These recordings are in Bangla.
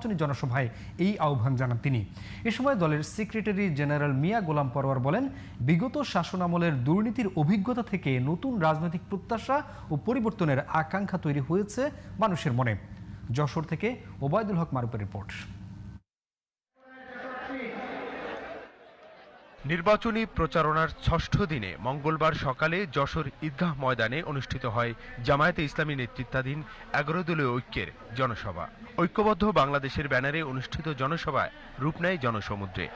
নির্বাচনী জনসভায় এই আহ্বান জানান তিনি। এ সময় দলের সেক্রেটারি জেনারেল মিয়া গোলাম পরোয়ার বলেন, বিগত শাসনামলের দুর্নীতির অভিজ্ঞতা থেকে নতুন রাজনৈতিক প্রত্যাশা ও পরিবর্তনের আকাঙ্ক্ষা তৈরি হয়েছে মানুষের মনে। যশোর থেকে ওবায়দুল হক মারুপের রিপোর্ট। নির্বাচনী প্রচারণার ষষ্ঠ দিনে মঙ্গলবার সকালে যশোর ঈদগাহ ময়দানে অনুষ্ঠিত হয় জামায়াতে ইসলামী নেতৃত্বাধীন এগারো দলীয় ঐক্যের জনসভা। ঐক্যবদ্ধ বাংলাদেশের ব্যানারে অনুষ্ঠিত জনসভায় রূপ নেয় জনসমুদ্রে।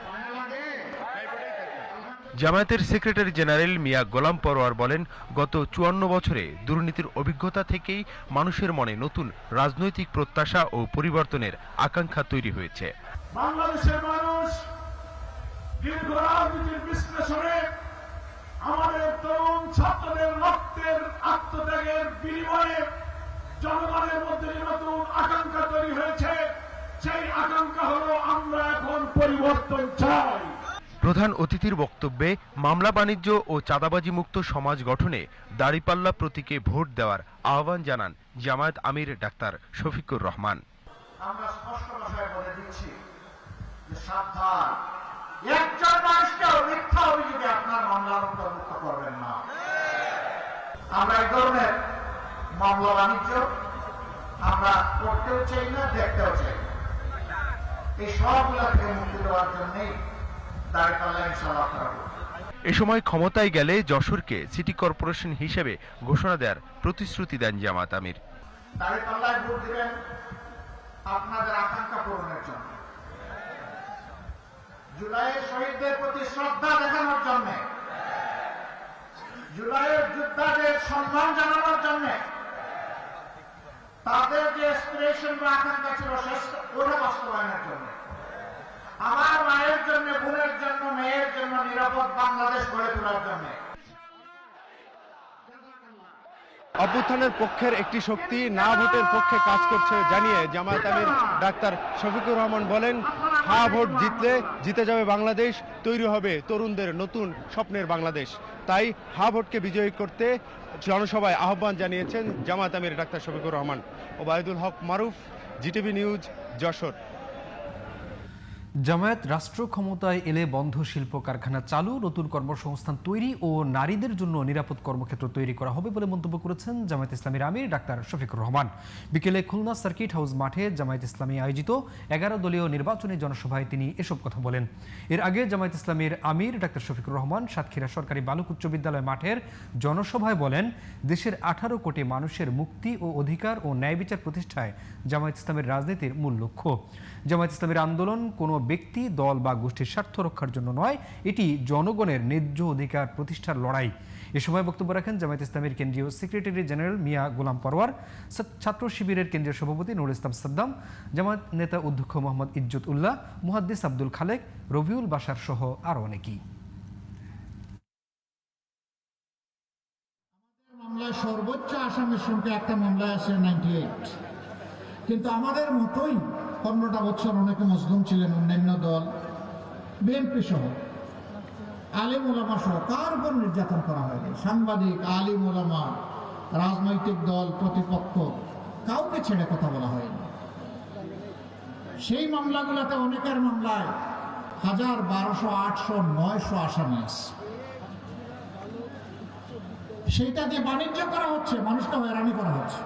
জামায়াতের সেক্রেটারি জেনারেল মিয়া গোলাম পরোয়ার বলেন, গত চুয়ান্ন বছরে দুর্নীতির অভিজ্ঞতা থেকেই মানুষের মনে নতুন রাজনৈতিক প্রত্যাশা ও পরিবর্তনের আকাঙ্ক্ষা তৈরি হয়েছে। বাংলাদেশের মানুষ দীর্ঘ রাজনীতির বিশ্লেষণে আমাদের তরুণ ছাত্রদের রক্তের আত্মত্যাগের বিনিময়ে জনগণের মধ্যে যে নতুন আকাঙ্ক্ষা তৈরি হয়েছে সেই আকাঙ্ক্ষা হলো আমরা এখন পরিবর্তন চাই। প্রধান অতিথির বক্তব্যে মামলা বাণিজ্য ও চাঁদাবাজি মুক্ত সমাজ গঠনে দাড়িপাল্লা প্রতীকে ভোট দেওয়ার আহ্বান জানান জামায়াত আমির ডাক্তার শফিকুর রহমান। আমরা স্পষ্ট ভাষায় বলে দিচ্ছি যে সাবধান। একজন মিথ্যা অভিযোগে আপনার অন্তর্ভুক্ত করবেন না। আমরা এই ধরনের মামলা বাণিজ্য আমরা করতেও চাই না দেখতেও চাই না। এই সবগুলা থেকে মুক্তি দেওয়ার জন্যই ইনশাল্লাহ এ সময় ক্ষমতায় গেলে যশোরকে সিটি কর্পোরেশন হিসেবে ঘোষণা দেওয়ার প্রতিশ্রুতি দেন জামাত আমির। দাঁড়িপাল্লায় ভোট দিবেন আপনাদের আকাঙ্ক্ষা পূরণের জন্য। জুলাইয়ের শহীদদের প্রতি শ্রদ্ধা দেখানোর জন্য। জুলাইয়ের যোদ্ধাদের সম্মান জানানোর জন্য। তাদের যে এসপিরেশন বা আকাঙ্ক্ষা ছিল ওটা বাস্তবায়নের জন্য। আমার মায়ের জন্য, বোনের জন্য, মেয়ের জন্য নিরাপদ বাংলাদেশ গড়ে তোলার জন্য। অভ্যুত্থানের পক্ষের একটি শক্তি না ভোটের পক্ষে কাজ করছে জানিয়ে জামায়াত আমির ডাক্তার শফিকুর রহমান বলেন হা ভোট জিতলে জিতে যাবে বাংলাদেশ, তৈরি হবে তরুণদের নতুন স্বপ্নের বাংলাদেশ। তাই হা ভোটকে বিজয়ী করতে জনসভায় আহ্বান জানিয়েছেন জামায়াত আমির doctor Shafiqur Rahman. Obaidul Haque Maruf, GTV news Jashore. Jamaat রাষ্ট্র ক্ষমতায় এলে বন্ধ শিল্প কারখানা চালু, নতুন কর্মসংস্থান তৈরি ও নারীদের জন্য নিরাপদ কর্মক্ষেত্র তৈরি করা হবে বলে মন্তব্য করেছেন জামায়াত ইসলামীর আমির ডাক্তার শফিকুর রহমান। বিকেলে খুলনা সার্কিট হাউস মাঠে জামায়াত ইসলামী আয়োজিত এগারো দলীয় নির্বাচনী জনসভায় তিনি এসব কথা বলেন। এর আগে জামায়াত ইসলামীর আমির ডাক্তার শফিকুর রহমান সাতক্ষীরা সরকারি বালক উচ্চ বিদ্যালয় মাঠের জনসভায় বলেন, দেশের আঠারো কোটি মানুষের মুক্তি ও অধিকার ও ন্যায় বিচার প্রতিষ্ঠায় জামায়াত ইসলামের রাজনীতির মূল লক্ষ্য। জামায়াত ইসলামের আন্দোলন কোনো ব্যক্তি, দল বা গোষ্ঠীর স্বার্থ রক্ষার জন্য নয়, এটি জনগণের ন্যায্য অধিকার প্রতিষ্ঠার লড়াই। এ সময় বক্তব্য রাখেন জামায়াত ইসলামের কেন্দ্রীয় সেক্রেটারি জেনারেল মিয়া গোলাম পরওয়ার ছাত্র শিবিরের কেন্দ্রীয় সভাপতি নুর ইসলাম সাদ্দাম, জামায়াত নেতা অধ্যক্ষ মোহাম্মদ ইজ্জত উল্লাহ, মুহাদ্দিস আব্দুল খালেক, রবিউল বাসার সহ আরও অনেকেই। সর্বোচ্চ আসামির সংখ্যা একটা মামলায় আছে নাইনটি এইট। কিন্তু আমাদের মতোই পনেরোটা বছর অনেকে মজলুম ছিলেন, অন্যান্য দল, বিএনপি সহ। আলিম ওলামা সহ, কার উপর নির্যাতন করা হয়নি? সাংবাদিক, আলিম ওলামা রাজনৈতিক দল, প্রতিপক্ষ, কাউকে ছেড়ে কথা বলা হয়নি। সেই মামলাগুলোতে অনেকের মামলায় হাজার বারোশো, আটশো, নয়শো আসামি আছে। সেইটা দিয়ে বাণিজ্য করা হচ্ছে, মানুষকে হয়রানি করা হচ্ছে।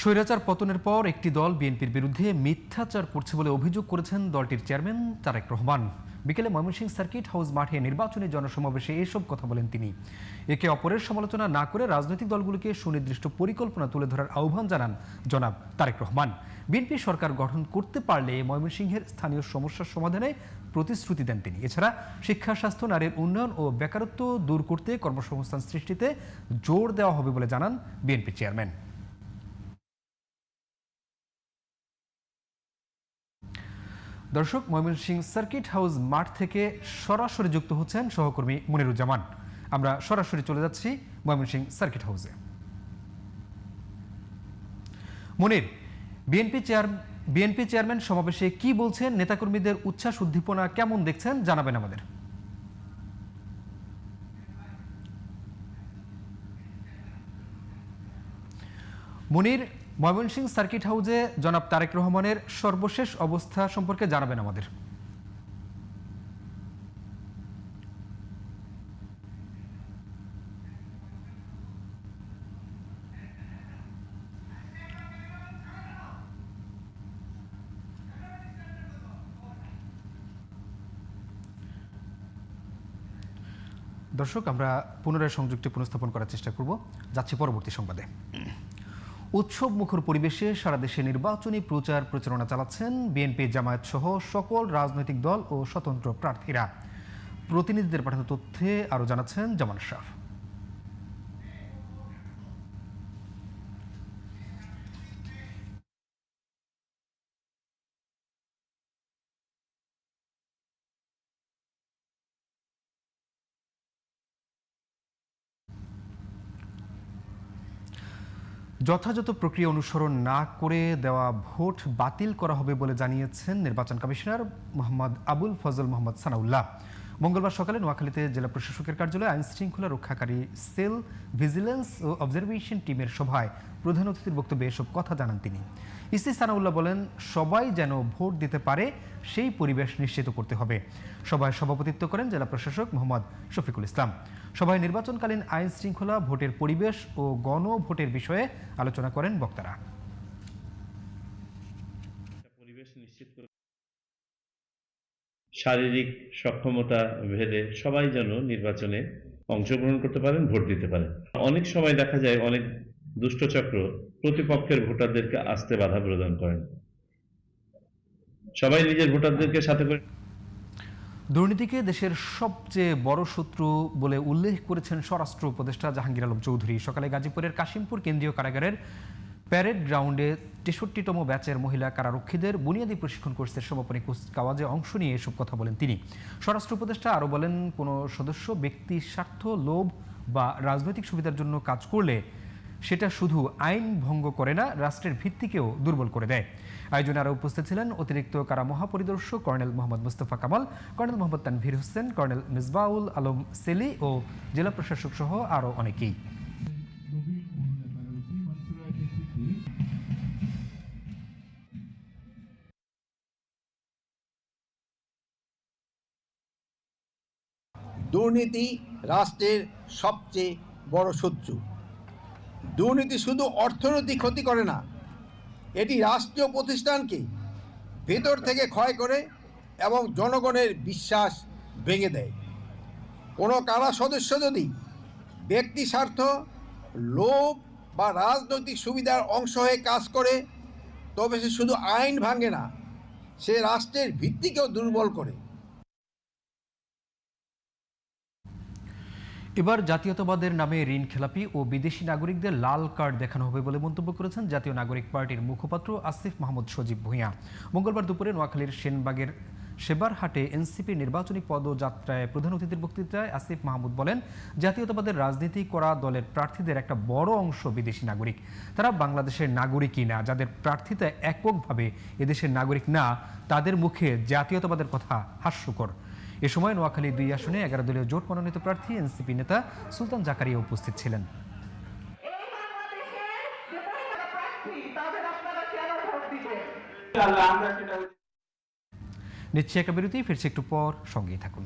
স্বৈরাচার পতনের পর একটি দল বিএনপির বিরুদ্ধে মিথ্যাচার করছে বলে অভিযোগ করেছেন দলটির চেয়ারম্যান তারেক রহমান। বিকেলে ময়মনসিংহ সার্কিট হাউস মাঠে নির্বাচনী জনসমাবেশে এসব কথা বলেন তিনি। একে অপরের সমালোচনা না করে রাজনৈতিক দলগুলোকে সুনির্দিষ্ট পরিকল্পনা তুলে ধরার আহ্বান জানান জনাব তারেক রহমান। বিএনপি সরকার গঠন করতে পারলে ময়মনসিংহের স্থানীয় সমস্যার সমাধানে প্রতিশ্রুতি দেন তিনি। এছাড়া শিক্ষা, স্বাস্থ্য, নারীর উন্নয়ন ও বেকারত্ব দূর করতে কর্মসংস্থান সৃষ্টিতে জোর দেওয়া হবে বলে জানান বিএনপি চেয়ারম্যান। দর্শক, ময়মনসিংহ সার্কিট হাউস মাঠ থেকে সরাসরি যুক্ত হচ্ছেন সহকর্মী মনিরুজ্জামান। আমরা সরাসরি চলে যাচ্ছি ময়মনসিংহ সার্কিট হাউসে। Monir, BNP chair, BNP chairman সমাবেশে কি বলছেন? নেতাকর্মীদের উচ্ছ্বাস, উদ্দীপনা কেমন দেখছেন? জানাবেন আমাদের। মনির ময়মনসিংহ সার্কিট হাউসে জনাব তারেক রহমানের সর্বশেষ অবস্থা সম্পর্কে জানাবেন আমাদের। দর্শক, আমরা পুনরায় সংযুক্তি পুনঃস্থাপন করার চেষ্টা করব। যাচ্ছি পরবর্তী সংবাদে। উৎসব মুখর পরিবেশে সারা দেশে নির্বাচনী প্রচার প্রচারণা চালাচ্ছেন বিএনপি জামায়াত সহ সকল রাজনৈতিক দল ও স্বতন্ত্র প্রার্থীরা। প্রতিনিধিদের পাঠানো তথ্যে আরও জানাচ্ছেন জামান শাহ যথাযথ প্রক্রিয়া অনুসরণ না করে দেওয়া ভোট বাতিল করা হবে বলে জানিয়েছেন নির্বাচন কমিশনার মোহাম্মদ আবুল ফজল মোহাম্মদ সানাউল্লাহ। মঙ্গলবার সকালে নোয়াখালীতে জেলা প্রশাসকের কার্যালয়ে আইন শৃঙ্খলা রক্ষাকারী সেল ভিজিলেন্স ও অবজারভেশন টিমের সভায় প্রধান অতিথির বক্তব্যে এসব কথা জানান তিনি। ইসি সানাউল্লাহ বলেন, সবাই যেন ভোট দিতে পারে, সেই পরিবেশ নিশ্চিত করতে হবে। সভায় সভাপতিত্ব করেন জেলা প্রশাসক মোহাম্মদ শফিকুল ইসলাম। সভায় নির্বাচনকালীন আইন শৃঙ্খলা, ভোটের পরিবেশ ও গণভোটের বিষয়ে আলোচনা করেন বক্তারা। শারীরিক সক্ষমতা ভেদে সবাই যেন নির্বাচনে অংশগ্রহণ করতে পারেন, ভোট দিতে পারেন। অনেক সময় দেখা যায় অনেক দুষ্টচক্র প্রতিপক্ষের ভোটারদেরকে আসতে বাধা প্রদান করেন। সবাই নিজের ভোটারদেরকে সাথে করে দুর্নীতিকে দেশের সবচেয়ে বড় শত্রু বলে উল্লেখ করেছেন স্বরাষ্ট্র উপদেষ্টা জাহাঙ্গীর আলম চৌধুরী। সকালে গাজীপুরের কাশিমপুর কেন্দ্রীয় কারাগারের প্যারেড গ্রাউন্ডে তেষট্টিতম ব্যাচের মহিলা কারারক্ষীদের বুনিয়াদী প্রশিক্ষণ কোর্সের সমাপনী কুচকাওয়াজে অংশ নিয়ে এসব কথা বলেন তিনি। স্বরাষ্ট্র উপদেষ্টা আরও বলেন, কোনো সদস্য ব্যক্তি স্বার্থ, লোভ বা রাজনৈতিক সুবিধার জন্য কাজ করলে সেটা শুধু আইন ভঙ্গ করে না, রাষ্ট্রের ভিত্তিকেও দুর্বল করে দেয়। আয়োজনে আরও উপস্থিত ছিলেন অতিরিক্ত কারা মহাপরিদর্শক colonel Mohammad Mustafa Kamal, colonel Mohammad Tanvir Hossain, colonel Misbaul Alam Seli ও জেলা প্রশাসক সহ আরও অনেকেই। দুর্নীতি রাষ্ট্রের সবচেয়ে বড় শত্রু। দুর্নীতি শুধু অর্থনৈতিক ক্ষতি করে না এটি রাষ্ট্রীয় প্রতিষ্ঠানকে ভেতর থেকে ক্ষয় করে এবং জনগণের বিশ্বাস ভেঙে দেয়। কোনো কারা সদস্য যদি ব্যক্তি স্বার্থ, লোভ বা রাজনৈতিক সুবিধার অংশ হয়ে কাজ করে, তবে সে শুধু আইন ভাঙে না, সে রাষ্ট্রের ভিত্তিকেও দুর্বল করে। এবার জাতীয়তাবাদের নামে ঋণ খেলাপি ও বিদেশি নাগরিকদের লাল কার্ড দেখানো হবে বলে মন্তব্য করেছেন জাতীয় নাগরিক পার্টির মুখপাত্র আসিফ মাহমুদ সজীব ভূঁইয়া। মঙ্গলবার দুপুরে নোয়াখালীর সেনবাগের সেবারহাটে এনসিপি নির্বাচনী পদযাত্রায় প্রধান অতিথির বক্তৃতায় আসিফ মাহমুদ বলেন, জাতীয়তাবাদের রাজনীতি করা দলের প্রার্থীদের একটা বড় অংশ বিদেশি নাগরিক। তারা বাংলাদেশের নাগরিকই না, যাদের প্রার্থীতা এককভাবে এদেশের নাগরিক না, তাদের মুখে জাতীয়তাবাদের কথা হাস্যকর। এ সময় নোয়াখালী দুই আসনে এগারো দলীয় জোট মনোনীত প্রার্থী এনসিপি নেতা সুলতান জাকারিয়া উপস্থিত ছিলেন। নিচ্ছে একটা বিরতি, ফিরছে একটু পর, সঙ্গেই থাকুন।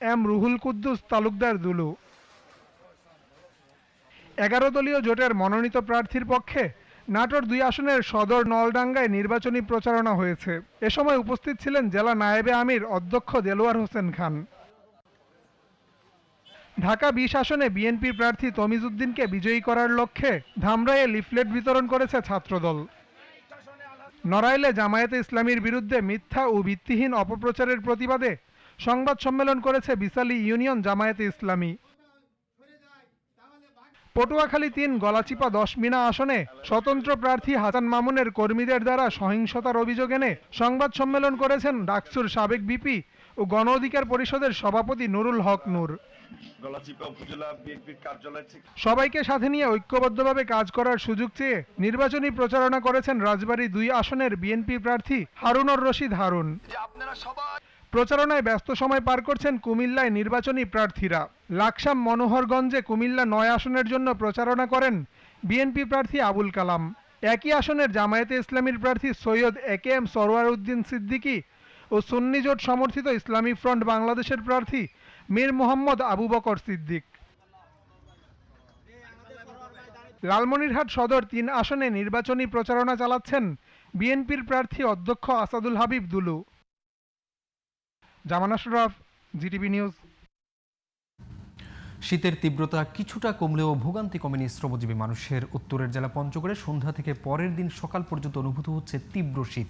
এম রুহুল কুদ্দুস তালুকদার দুলু। এগারো দলীয় জোটের মনোনীত প্রার্থীর পক্ষে নাটোর দুই আসনের সদর নলডাঙ্গায় নির্বাচনী প্রচারণা হয়েছে। এ সময় উপস্থিত ছিলেন জেলা নায়েবে আমির অধ্যক্ষ দেলোয়ার হোসেন খান। ঢাকা বিশ আসনে বিএনপির প্রার্থী তমিজউদ্দিনকে বিজয়ী করার লক্ষ্যে ধামরাইয়ে লিফলেট বিতরণ করেছে ছাত্রদল। নড়াইলে জামায়াতে ইসলামীর বিরুদ্ধে মিথ্যা ও ভিত্তিহীন অপপ্রচারের প্রতিবাদে সংবাদ সম্মেলন করেছে বিসালি ইউনিয়ন জামায়াতে ইসলামী। পটুয়াখালী তিন গলাচিপা দশ মিনা আসনে স্বতন্ত্র প্রার্থী হাসান মামুনের কর্মীদের দ্বারা সহিংসতার অভিযোগ এনে সংবাদ সম্মেলন করেছেন ডাকসুর সাবেক বিপি ও গণ অধিকার পরিষদের সভাপতি নুরুল হক নূর। সবাইকে সাথে নিয়ে ঐক্যবদ্ধভাবে কাজ করার সুযোগ চেয়ে নির্বাচনী প্রচারণা করেছেন রাজবাড়ী দুই আসনের বিএনপি প্রার্থী হারুনর রশিদ হারুন। প্রচারণায় ব্যস্ত সময় পার করছেন কুমিল্লায় নির্বাচনী প্রার্থীরা। লাকসাম মনোহরগঞ্জে কুমিল্লা নয় আসনের জন্য প্রচারণা করেন বিএনপি প্রার্থী আবুল কালাম। একই আসনের জামায়াতে ইসলামীর প্রার্থী Syed A K M Sarwar Uddin Siddiqui ও সুন্নি জোট সমর্থিত ইসলামী ফ্রন্ট বাংলাদেশের প্রার্থী মীর মোহাম্মদ আবু বকর সিদ্দিক। লালমনিরহাট সদর তিন আসনে নির্বাচনী প্রচারণা চালাচ্ছেন বিএনপির প্রার্থী অধ্যক্ষ Asadul Habib Dulu. Zaman Ashraf GTV news. শীতের তীব্রতা কিছুটা কমলেও ভোগান্তি কমেনি শ্রমজীবী মানুষের। উত্তরের জেলা পঞ্চগড়ে সন্ধ্যা থেকে পরের দিন সকাল পর্যন্ত অনুভূত হচ্ছে তীব্র শীত।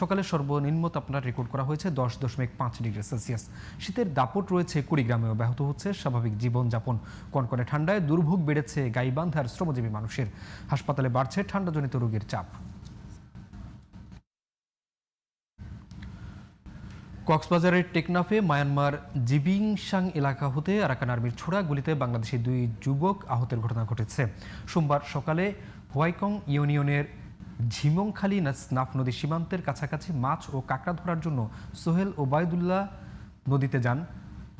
সকালে সর্বনিম্ন তাপমাত্রা রেকর্ড করা হয়েছে দশ দশমিক পাঁচ ডিগ্রি সেলসিয়াস। শীতের দাপট রয়েছে কুড়িগ্রামেও ব্যাহত হচ্ছে স্বাভাবিক জীবনযাপন। কনকনে ঠান্ডায় দুর্ভোগ বেড়েছে গাইবান্ধার শ্রমজীবী মানুষের। হাসপাতালে বাড়ছে ঠান্ডাজনিত রোগীর চাপ। কক্সবাজারের টেকনাফে মায়ানমার জিবিংসাং এলাকা হতে আরাকান আর্মির ছোড়া গুলিতে বাংলাদেশি দুই যুবক আহতের ঘটনা ঘটেছে। সোমবার সকালে হোয়াইকং ইউনিয়নের ঝিমংখালী স্নাফ নদী সীমান্তের কাছাকাছি মাছ ও কাঁকড়া ধরার জন্য সোহেল ওবায়দুল্লাহ নদীতে যান।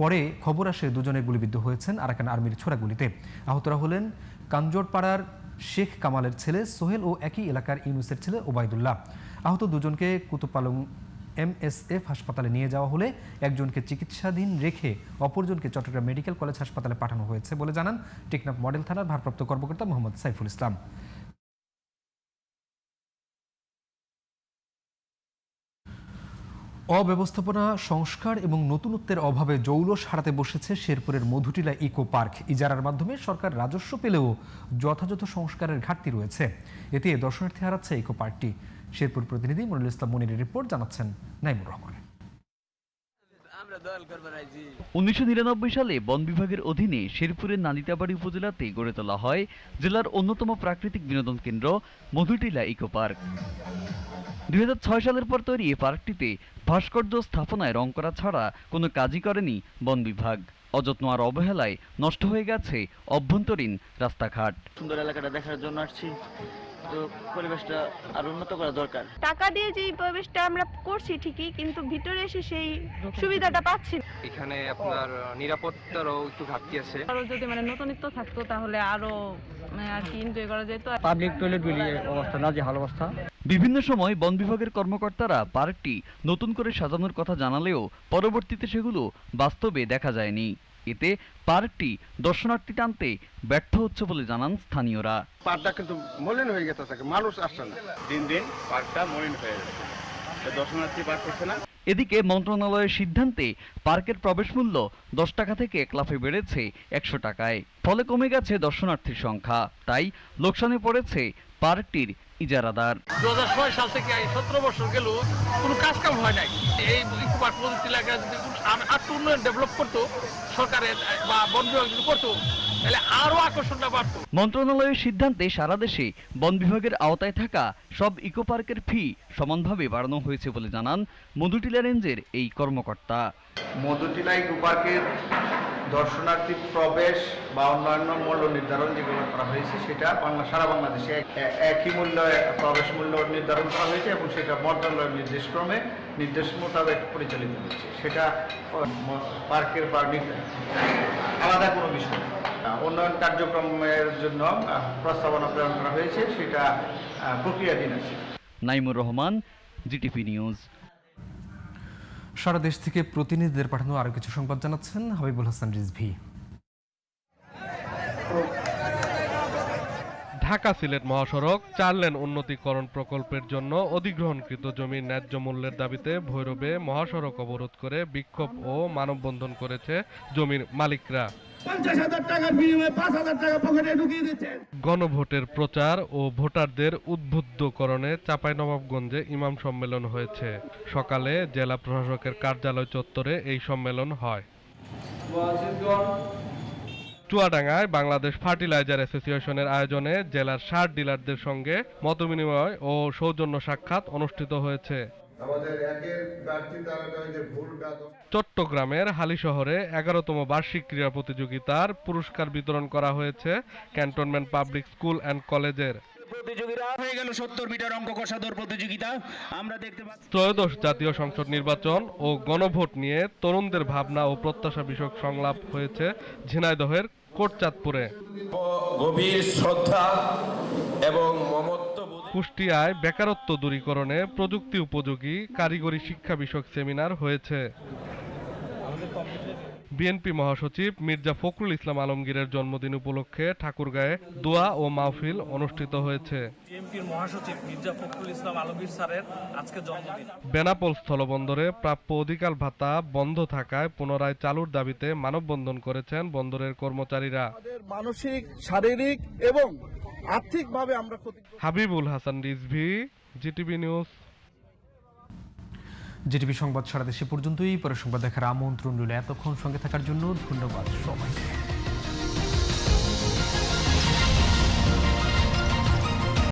পরে খবর আসে দুজনে গুলিবিদ্ধ হয়েছেন আরাকান আর্মির ছোড়া গুলিতে। আহতরা হলেন কাঞ্জোরপাড়ার শেখ কামালের ছেলে সোহেল ও একই এলাকার ইউনুসের ছেলে ওবায়দুল্লাহ। আহত দুজনকে কুতুপালং এমএসএফ হাসপাতালে নিয়ে যাওয়া হলে একজনকে চিকিৎসাধীন রেখে অপরজনকে চট্টগ্রাম মেডিকেল কলেজ হাসপাতালে পাঠানো হয়েছে বলে জানান টেকনাফ মডেল থানার ভারপ্রাপ্ত কর্মকর্তা মোহাম্মদ সাইফুল ইসলাম। অব্যবস্থাপনা, সংস্কার এবং নতুনত্বের অভাবে জৌলস হারাতে বসেছে শেরপুরের মধুটিলা ইকো পার্ক। ইজারার মাধ্যমে সরকার রাজস্ব পেলেও যথাযথ সংস্কারের ঘাটতি রয়েছে। এতে দর্শনার্থী হারাচ্ছে ইকো পার্কটি। শেরপুর প্রতিনিধি মনিরুল ইসলাম মনিরের রিপোর্ট জানাচ্ছেন নাইমুর রহমান। উনিশশো নিরানব্বই সালে বন বিভাগের অধীনে শেরপুরের নালিতাবাড়ি উপজেলাতে গড়ে তোলা হয় জেলার অন্যতম প্রাকৃতিক বিনোদন কেন্দ্র মধুটিলা ইকো পার্ক। দুই ছয় সালের পর তৈরি এই পার্কটিতে ভাস্কর্য স্থাপনায় রং করা ছাড়া কোনো কাজই করেনি বন বিভাগ। অযত্ন আর অবহেলায় নষ্ট হয়ে গেছে অভ্যন্তরীণ রাস্তাঘাট। সুন্দর এলাকাটা দেখার জন্য আসছি। পরিবেশটা আর উন্নত করা দরকার। টাকা দিয়ে যে পরিবেশটা আমরা করছি ঠিকই কিন্তু ভিতরে এসে সেই সুবিধাটা পাচ্ছি এখানে আপনার নিরাপত্তারও একটু ঘাটতি আছে। আরও যদি মানে নতুনত্ব থাকতো তাহলে আরও মানে আর কি এনজয় করা যেত। পাবলিক টয়লেট গুলি অবস্থা না যে ভালো অবস্থা। বিভিন্ন সময় বন বিভাগের কর্মকর্তারা পার্কটি নতুন করে সাজানোর কথা জানালেও পরবর্তীতে সেগুলো বাস্তবে দেখা যায়নি। এতে পার্কটি দর্শনার্থী টানতে ব্যর্থ হচ্ছে বলে জানান স্থানীয়রা। পার্কটা কিন্তু মলিন হয়ে গেছে থাকে মানুষ আসছে না। দিন দিন পার্কটা মলিন হয়ে যাচ্ছে দর্শনার্থী পার্ক করছে না? এদিকে মন্ত্রণালয়ের সিদ্ধান্তে পার্কের প্রবেশ মূল্য দশ টাকা থেকে এক লাফে বেড়েছে একশো টাকায় ফলে কমে গেছে দর্শনার্থীর সংখ্যা। তাই লোকসানে পড়েছে পার্কটির ইজারাদার। দু হাজার ছয় সাল থেকে সতেরো বছর গেল কোনো কাজ কাম হয় নাই। এই ইকোপার্ক প্রযুক্তি এলাকা যদি আর উন্নয়ন ডেভেলপ করতো সরকারের বা বন বিভাগ যদি করতো তাহলে আরও আকর্ষণটা বাড়তো। মন্ত্রণালয়ের সিদ্ধান্তে সারা দেশে বন বিভাগের আওতায় থাকা সব ইকো পার্কের ফি সমানভাবে বাড়ানো হয়েছে বলে জানান মধুটিলা রেঞ্জের এই কর্মকর্তা। মধুটিলা ইকো পার্কের দর্শনার্থী প্রবেশ বা অন্যান্য মূল্য নির্ধারণ যেগুলো করা হয়েছে, সেটা বাংলা সারা বাংলাদেশে এক- একই মূল্য প্রবেশ মূল্য নির্ধারণ করা হয়েছে এবং সেটা মন্ত্রণালয়ের নির্দেশক্রমে নির্দেশ মোতাবেক পরিচালিত হচ্ছে সেটা পার্কের বা আলাদা কোনো বিষয় উন্নয়ন কার্যক্রমের জন্য প্রস্তাবনা প্রেরণ করা হয়েছে, সেটা প্রক্রিয়াধীন আছে। Naimur Rahman GTP news. সারা দেশ থেকে প্রতিনিধিদের পাঠানো আরও কিছু সংবাদ জানাচ্ছেন হাবিবুল হাসান রিজভি। ঢাকা সিলেট মহাসড়ক চার লেন উন্নতিকরণ প্রকল্পের জন্য অধিগ্রহণকৃত জমির ন্যায্য মূল্যের দাবিতে ভৈরবে মহাসড়ক অবরোধ করে বিক্ষোভ ও মানববন্ধন করেছে জমির মালিকরা। গণভোটের প্রচার ও ভোটারদের উদ্বুদ্ধকরণে চাঁপাইনবাবগঞ্জে ইমাম সম্মেলন হয়েছে। সকালে জেলা প্রশাসকের কার্যালয় চত্বরে এই সম্মেলন হয়। চুয়াডাঙ্গায় বাংলাদেশ ফার্টিলাইজার অ্যাসোসিয়েশনের আয়োজনে জেলার সার ডিলারদের সঙ্গে মতবিনিময় ও সৌজন্য সাক্ষাৎ অনুষ্ঠিত হয়েছে। চট্টগ্রামের হালি শহরে এগারোতম বার্ষিক ক্রীড়া প্রতিযোগিতার পুরস্কার বিতরণ করা হয়েছে ক্যান্টনমেন্ট পাবলিক স্কুল অ্যান্ড কলেজের। ত্রয়োদশ জাতীয় সংসদ নির্বাচন ও গণভোট নিয়ে তরুণদের ভাবনা ও প্রত্যাশা বিষয়ক সংলাপ হয়েছে ঝিনাইদহের কোটচাঁদপুরে। গভীর শ্রদ্ধা এবং মমত্ব কুষ্টিয়ায় বেকারত্ব দূরীকরণে প্রযুক্তি উপযোগী কারিগরি শিক্ষা বিষয়ক সেমিনার হয়েছে। বিএনপি মহাসচিব মির্জা ফখরুল ইসলাম আলমগীরের জন্মদিন উপলক্ষে ঠাকুরগাঁয়ে দোয়া ও মাহফিল অনুষ্ঠিত হয়েছে। বিএনপির মহাসচিব মির্জা ফখরুল ইসলাম আলমগীর স্যারের আজকে জন্মদিন। বেনাপোল স্থলবন্দরে প্রাপ্য অধিকার ভাতা বন্ধ থাকায় পুনরায় চালুর দাবিতে মানববন্ধন করেছেন বন্দরের কর্মচারীরা। মানসিক শারীরিক এবং আর্থিকভাবে আমরা ক্ষতি Habibul Hasan Rizvi GTV news. GTV সংবাদ সারা দেশে পর্যন্তই। পরে সংবাদ দেখার আমন্ত্রণ রইল এতক্ষণ সঙ্গে থাকার জন্য। ধন্যবাদ সবাইকে।